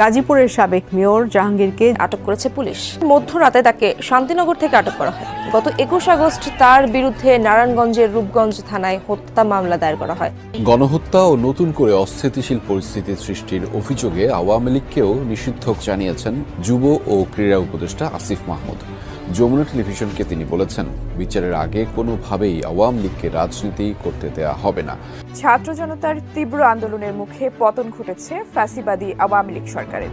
গাজীপুরের সাবেক মেয়র জাহাঙ্গীরকে আটক করেছে পুলিশ। মধ্যরাতে তাকে শান্তিনগর থেকে আটক করা হয়। গত একুশ আগস্ট তার বিরুদ্ধে নারায়ণগঞ্জের রূপগঞ্জ থানায় হত্যা মামলা দায়ের করা হয়। গণহত্যা ও নতুন করে অস্থিতিশীল পরিস্থিতি সৃষ্টির অভিযোগে আওয়ামী লীগকেও নিষিদ্ধ জানিয়েছেন যুব ও ক্রীড়া উপদেষ্টা আসিফ মাহমুদ। যমুনা টেলিভিশনকে তিনি বলেছেন বিচারের আগে কোনোভাবেই আওয়ামী লীগকে রাজনীতি করতে দেয়া হবে না। ছাত্র জনতার তীব্র আন্দোলনের মুখে পতন ঘটেছে ফ্যাসিবাদী আওয়ামী লীগ সরকারের।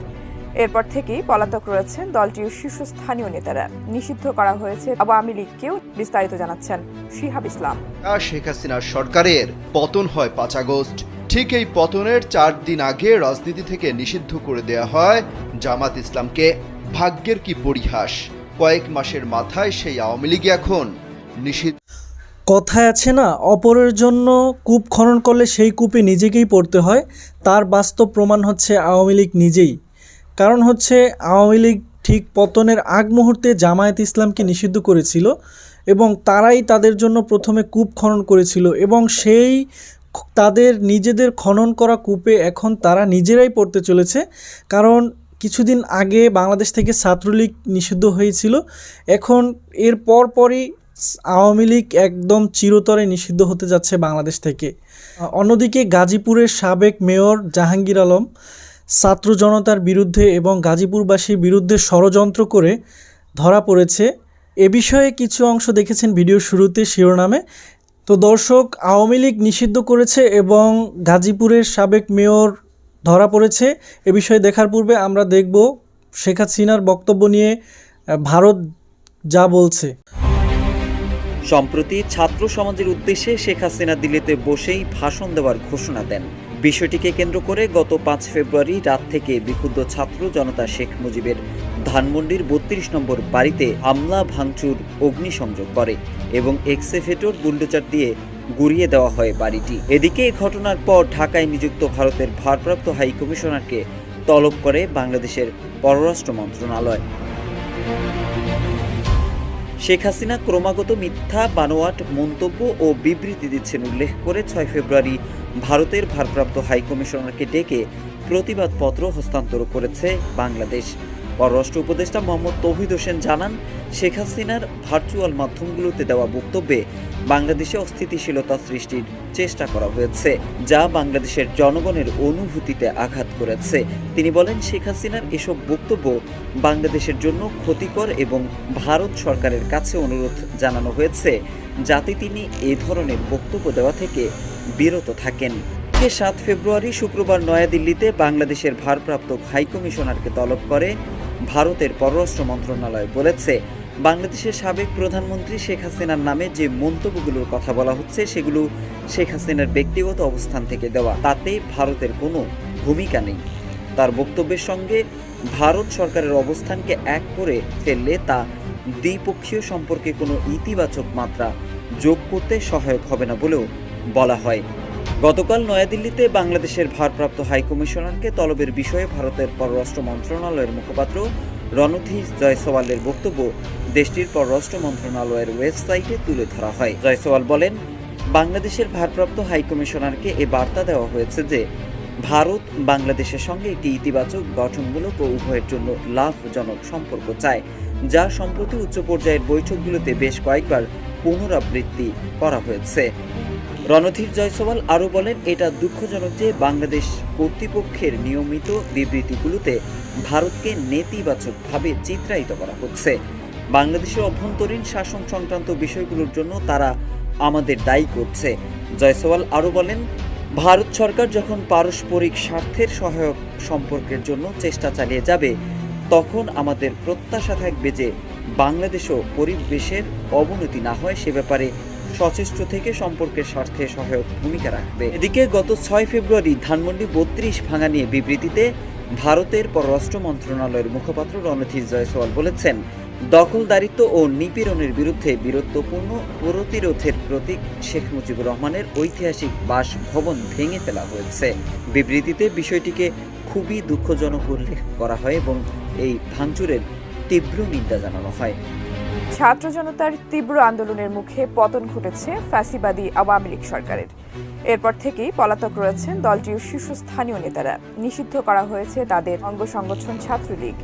এরপর থেকেই পলাতক রয়েছেন দলটির শীর্ষস্থানীয় নেতারা। নিষিদ্ধ করা হয়েছে আওয়ামী লীগকেও বিস্তারিত জানাচ্ছেন শিহাব ইসলাম। আর শেখ হাসিনার সরকারের পতন হয় পাঁচ আগস্ট। ঠিক এই পতনের চার দিন আগে রাজনীতি থেকে নিষিদ্ধ করে দেয়া হয় জামাত ইসলামকে। ভাগ্যের কি পরিহাস? কয়েক মাসের মাথায় সেই আওয়ামী লীগ এখন নিষিদ্ধ। কথায় আছে না, অপরের জন্য কূপ খনন করলে সেই কূপে নিজেকেই পড়তে হয়, তার বাস্তব প্রমাণ হচ্ছে আওয়ামী লীগ নিজেই। কারণ হচ্ছে, আওয়ামী লীগ ঠিক পতনের আগ মুহূর্তে জামায়াত ইসলামকে নিষিদ্ধ করেছিল এবং তারাই তাদের জন্য প্রথমে কূপ খনন করেছিল এবং সেই তাদের নিজেদের খনন করা কূপে এখন তারা নিজেরাই পড়তে চলেছে। কারণ কিছুদিন আগে বাংলাদেশ থেকে ছাত্রলীগ নিষিদ্ধ হয়েছিল। এখন এর পরপরই আওয়ামী লীগ একদম চিরতরে নিষিদ্ধ হতে যাচ্ছে বাংলাদেশ থেকে। অন্যদিকে গাজীপুরের সাবেক মেয়র জাহাঙ্গীর আলম ছাত্র জনতার বিরুদ্ধে এবং গাজীপুরবাসীর বিরুদ্ধে ষড়যন্ত্র করে ধরা পড়েছে। এ বিষয়ে কিছু অংশ দেখেছেন ভিডিওর শুরুতে শিরোনামে। তো দর্শক, আওয়ামী লীগ নিষিদ্ধ করেছে এবং গাজীপুরের সাবেক মেয়র ধরা পড়েছে। এ বিষয়ে দেখার পূর্বে আমরা দেখব শেখ হাসিনার বক্তব্য নিয়ে ভারত যা বলছে। সম্প্রতি ছাত্র সমাজের উদ্দেশ্যে শেখ হাসিনা দিল্লিতে বসেই ভাষণ দেওয়ার ঘোষণা দেন। বিষয়টিকে কেন্দ্র করে গত পাঁচ ফেব্রুয়ারি রাত থেকে বিক্ষুব্ধ ছাত্র জনতা শেখ মুজিবের ধানমন্ডির বত্রিশ নম্বর বাড়িতে হামলা, ভাঙচুর, অগ্নিসংযোগ করে এবং এক্সেফেটর বুলডোজার দিয়ে গুড়িয়ে দেওয়া হয় বাড়িটি। এদিকে এই ঘটনার পর ঢাকায় নিযুক্ত ভারতের ভারপ্রাপ্ত হাই কমিশনারকে তলব করে বাংলাদেশের পররাষ্ট্র মন্ত্রণালয়। শেখ হাসিনা ক্রমাগত মিথ্যা, বানোয়াট, মন্তব্য ও বিবৃতি দিচ্ছেন উল্লেখ করে ছয় ফেব্রুয়ারি ভারতের ভারপ্রাপ্ত হাইকমিশনারকে ডেকে প্রতিবাদপত্র হস্তান্তর করেছে বাংলাদেশ। পররাষ্ট্র উপদেষ্টা মোহাম্মদ তৌহিদ হোসেন জানান, শেখ হাসিনার ভার্চুয়াল মাধ্যমগুলোতে দেওয়া বক্তব্যে বাংলাদেশে অস্থিতিশীলতা সৃষ্টির চেষ্টা করা হয়েছে, যা বাংলাদেশের জনগণের অনুভূতিতে আঘাত করেছে। তিনি বলেন, শেখ হাসিনার এসব বক্তব্য বাংলাদেশের জন্য ক্ষতিকর এবং ভারত সরকারের কাছে অনুরোধ জানানো হয়েছে, যাতে তিনি এ ধরনের বক্তব্য দেওয়া থেকে বিরত থাকেন। সাত ফেব্রুয়ারি শুক্রবার নয়াদিল্লিতে বাংলাদেশের ভারপ্রাপ্ত হাইকমিশনারকে তলব করে ভারতের পররাষ্ট্র মন্ত্রণালয় বলেছে, বাংলাদেশের সাবেক প্রধানমন্ত্রী শেখ হাসিনার নামে যে মন্তব্যগুলোর কথা বলা হচ্ছে, সেগুলো শেখ হাসিনার ব্যক্তিগত অবস্থান থেকে দেওয়া। তাতে ভারতের কোনো ভূমিকা নেই। তার বক্তব্যের সঙ্গে ভারত সরকারের অবস্থানকে এক করে ফেললে তা দ্বিপক্ষীয় সম্পর্কে কোনো ইতিবাচক মাত্রা যোগ করতে সহায়ক হবে না বলেও বলা হয়। গতকাল নয়াদিল্লিতে বাংলাদেশের ভারপ্রাপ্ত হাইকমিশনারকে তলবের বিষয়ে ভারতের পররাষ্ট্র মন্ত্রণালয়ের মুখপাত্র রণধীর জয়সওয়ালের বক্তব্য দেশটির পররাষ্ট্র মন্ত্রণালয়ের ওয়েবসাইটে তুলে ধরা হয়। জয়সওয়াল বলেন, বাংলাদেশের ভারপ্রাপ্ত হাইকমিশনারকে এ বার্তা দেওয়া হয়েছে যে, ভারত বাংলাদেশের সঙ্গে একটি ইতিবাচক গঠনমূলক ও উভয়ের জন্য লাভজনক সম্পর্ক চায়, যা সম্প্রতি উচ্চ পর্যায়ের বৈঠকগুলোতে বেশ কয়েকবার পুনরাবৃত্তি করা হয়েছে। রণধীর জয়সওয়াল আরও বলেন, এটা দুঃখজনক যে বাংলাদেশ কর্তৃপক্ষের নিয়মিত বিবৃতিগুলোতে ভারতকে নেতিবাচকভাবে চিত্রায়িত করা হচ্ছে। বাংলাদেশের অভ্যন্তরীণ শাসন সংক্রান্ত বিষয়গুলোর জন্য তারা আমাদের দায়ী করছে। জয়সওয়াল আরও বলেন, ভারত সরকার যখন পারস্পরিক স্বার্থের সহায়ক সম্পর্কের জন্য চেষ্টা চালিয়ে যাবে, তখন আমাদের প্রত্যাশা থাকবে যে বাংলাদেশও পরিবেশের অবনতি না হয় সে ব্যাপারে সচেষ্ট থেকে সম্পর্কের স্বার্থে সহায়ক ভূমিকা রাখবে। এদিকে গত ছয় ফেব্রুয়ারি ধানমন্ডি বত্রিশ ভাঙা নিয়ে বিবৃতিতে ভারতের পররাষ্ট্র মন্ত্রণালয়ের মুখপাত্র রণধীর জয়সওয়াল বলেছেন, দখলদারিত্ব ও নিপীড়নের বিরুদ্ধে বীরত্বপূর্ণ প্রতিরোধের প্রতীক শেখ মুজিবুর রহমানের ঐতিহাসিক বাসভবন ভেঙে ফেলা হয়েছে। বিবৃতিতে বিষয়টিকে খুবই দুঃখজনক উল্লেখ করা হয় এবং এই ভাঙচুরের তীব্র নিন্দা জানানো হয়। ছাত্র জনতার তীব্র আন্দোলনের মুখে পতন ঘটেছে ফ্যাসিবাদী আওয়ামী লীগ সরকারের। এরপর থেকেই পলাতক রয়েছেন দলটির শীর্ষস্থানীয় নেতারা। নিষিদ্ধ করা হয়েছে তাদের অঙ্গ সংগঠন ছাত্রলীগ।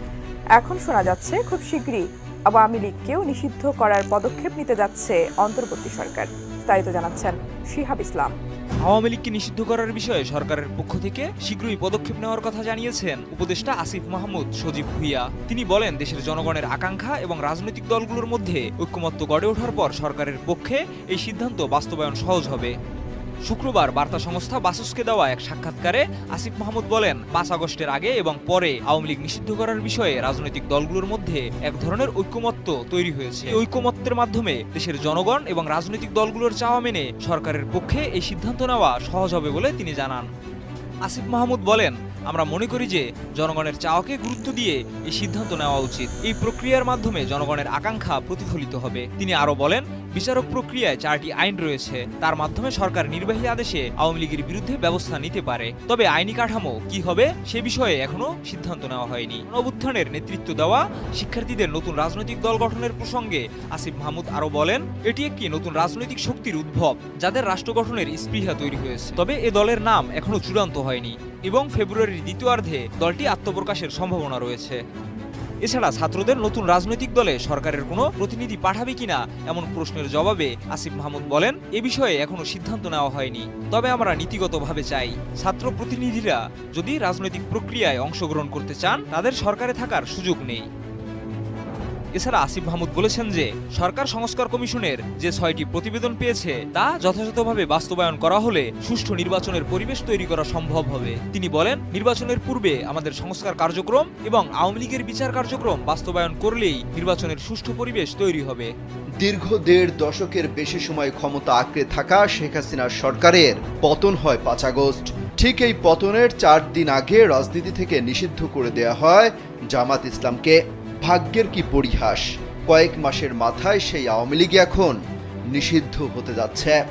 এখন শোনা যাচ্ছে, খুব শীঘ্রই আওয়ামী লীগকেও নিষিদ্ধ করার পদক্ষেপ নিতে যাচ্ছে অন্তর্বর্তী সরকার। বিস্তারিত জানাচ্ছেন শিহাব ইসলাম। আওয়ামী লীগকে নিষিদ্ধ করার বিষয়ে সরকারের পক্ষ থেকে শীঘ্রই পদক্ষেপ নেওয়ার কথা জানিয়েছেন উপদেষ্টা আসিফ মাহমুদ সজীব ভুইয়া। তিনি বলেন, দেশের জনগণের আকাঙ্ক্ষা এবং রাজনৈতিক দলগুলোর মধ্যে ঐক্যমত্য গড়ে ওঠার পর সরকারের পক্ষে এই সিদ্ধান্ত বাস্তবায়ন সহজ হবে। শুক্রবার বার্তা সংস্থা বাসসকে দেওয়া এক সাক্ষাৎকারে আসিফ মাহমুদ বলেন, পাঁচ আগস্টের আগে এবং পরে আওয়ামী লীগ নিষিদ্ধ করার বিষয়ে রাজনৈতিক দলগুলোর মধ্যে এক ধরনের ঐক্যমত্য তৈরি হয়েছে। এই ঐক্যমত্যের মাধ্যমে দেশের জনগণ এবং রাজনৈতিক দলগুলোর চাওয়া মেনে সরকারের পক্ষে এই সিদ্ধান্ত নেওয়া সহজ হবে বলে তিনি জানান। আসিফ মাহমুদ বলেন আমরা মনে করি যে জনগণের চাওয়াকে গুরুত্ব দিয়ে এই সিদ্ধান্ত নেওয়া উচিত। এই প্রক্রিয়ার মাধ্যমে জনগণের আকাঙ্ক্ষা প্রতিফলিত হবে। তিনি আরও বলেন, বিচারক প্রক্রিয়ায় চারটি আইন রয়েছে। তার মাধ্যমে সরকার নির্বাহী আদেশে আওয়ামী লীগের বিরুদ্ধে ব্যবস্থা নিতে পারে। তবে আইনি কাঠামো কি হবে সে বিষয়ে এখনও সিদ্ধান্ত নেওয়া হয়নি। অভ্যুত্থানের নেতৃত্ব দেওয়া শিক্ষার্থীদের নতুন রাজনৈতিক দল গঠনের প্রসঙ্গে আসিফ মাহমুদ আরও বলেন, এটি একটি নতুন রাজনৈতিক শক্তির উদ্ভব, যাদের রাষ্ট্র গঠনের স্পৃহা তৈরি হয়েছে। তবে এ দলের নাম এখনও চূড়ান্ত হয়নি এবং ফেব্রুয়ারির দ্বিতীয়ার্ধে দলটি আত্মপ্রকাশের সম্ভাবনা রয়েছে। এছাড়া ছাত্রদের নতুন রাজনৈতিক দলে সরকারের কোনো প্রতিনিধি পাঠাবে কিনা এমন প্রশ্নের জবাবে আসিফ মাহমুদ বলেন, এ বিষয়ে এখনও সিদ্ধান্ত নেওয়া হয়নি। তবে আমরা নীতিগতভাবে চাই। ছাত্র প্রতিনিধিরা যদি রাজনৈতিক প্রক্রিয়ায় অংশগ্রহণ করতে চান, তাদের সরকারে থাকার সুযোগ নেই। এছাড়া আসিফ মাহমুদ বলেছেন যে, সরকার সংস্কার কমিশনের যে ছয়টি প্রতিবেদন পেয়েছে, তা যথাযথভাবে বাস্তবায়ন করা হলে সুষ্ঠু নির্বাচনের পরিবেশ তৈরি করা সম্ভব হবে। তিনি বলেন, নির্বাচনের পূর্বে আমাদের সংস্কার কার্যক্রম এবং আওয়ামী লীগের বিচার কার্যক্রম বাস্তবায়ন করলেই নির্বাচনের সুষ্ঠু পরিবেশ তৈরি হবে। দীর্ঘ দেড় দশকের বেশি সময় ক্ষমতা আঁকড়ে থাকা শেখ হাসিনার সরকারের পতন হয় পাঁচ আগস্ট। ঠিক এই পতনের চার দিন আগে রাজনীতি থেকে নিষিদ্ধ করে দেয়া হয় জামাত ইসলামকে। ভাগ্যের কি পরিহাস? কয়েক মাসের মাথায় সেই আওয়ামী লীগ এখন নিষিদ্ধ হতে যাচ্ছে।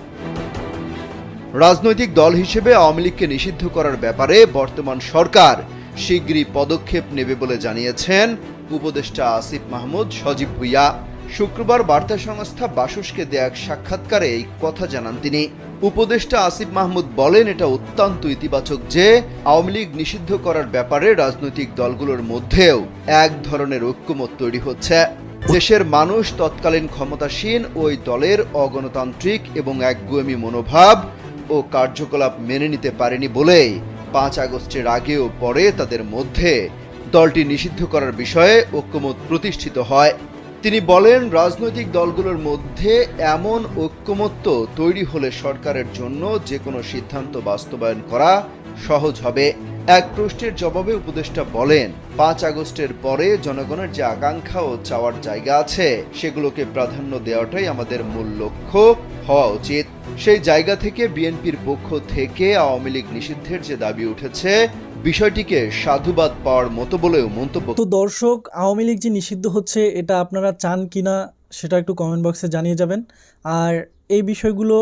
রাজনৈতিক দল হিসেবে আওয়ামী লীগকে নিষিদ্ধ করার ব্যাপারে বর্তমান সরকার শীঘ্রই পদক্ষেপ নেবে বলে জানিয়েছেন উপদেষ্টা আসিফ মাহমুদ সজীব ভুইয়া। শুক্রবার বার্তা সংস্থা বাসুসকে দেয়া এক সাক্ষাৎকারে এই কথা জানান তিনি। উপদেষ্টা আসিফ মাহমুদ বলেন, এটা অত্যন্ত ইতিবাচক যে আওয়ামী লীগ নিষিদ্ধ করার ব্যাপারে রাজনৈতিক দলগুলোর মধ্যেও এক ধরনের ঐক্যমত তৈরি হচ্ছে। দেশের মানুষ তৎকালীন ক্ষমতাসীন, ওই দলের অগণতান্ত্রিক এবং একগুয়েমি মনোভাব ও কার্যকলাপ মেনে নিতে পারেনি বলেই পাঁচ আগস্টের আগে ও পরে তাদের মধ্যে দলটি নিষিদ্ধ করার বিষয়ে ঐক্যমত প্রতিষ্ঠিত হয়। তিনি বলেন, রাজনৈতিক দলগুলোর মধ্যে এমন ঐক্যমত্য তৈরি হলে সরকারের জন্য যে কোনো সিদ্ধান্ত বাস্তবায়ন করা সহজ হবে। এক প্রশ্নের জবাবে উপদেষ্টা বলেন, পাঁচ আগস্টের পরে জনগণের যে আকাঙ্ক্ষা ও চাওয়ার জায়গা আছে, সেগুলোকে প্রাধান্য দেওয়াটাই আমাদের মূল লক্ষ্য হওয়া উচিত। সেই জায়গা থেকে বিএনপির পক্ষ থেকে আওয়ামী লীগ নিষিদ্ধের যে দাবি উঠেছে বিষয়টিকে সাধুবাদ পাওয়ার মতো বলেও মন্তব্য তো দর্শক, আওয়ামী লীগ যে নিষিদ্ধ হচ্ছে, এটা আপনারা চান কি না সেটা একটু কমেন্ট বক্সে জানিয়ে যাবেন। আর এই বিষয়গুলো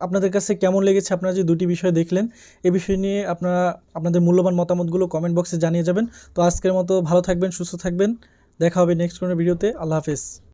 আপনাদের কাছে কেমন লেগেছে, আপনারা যে দুটি বিষয় দেখলেন এই বিষয় নিয়ে আপনারা আপনাদের মূল্যবান মতামতগুলো কমেন্ট বক্সে জানিয়ে যাবেন। তো আজকের মতো ভালো থাকবেন, সুস্থ থাকবেন। দেখা হবে নেক্সট কোনো ভিডিওতে আল্লাহ হাফেজ।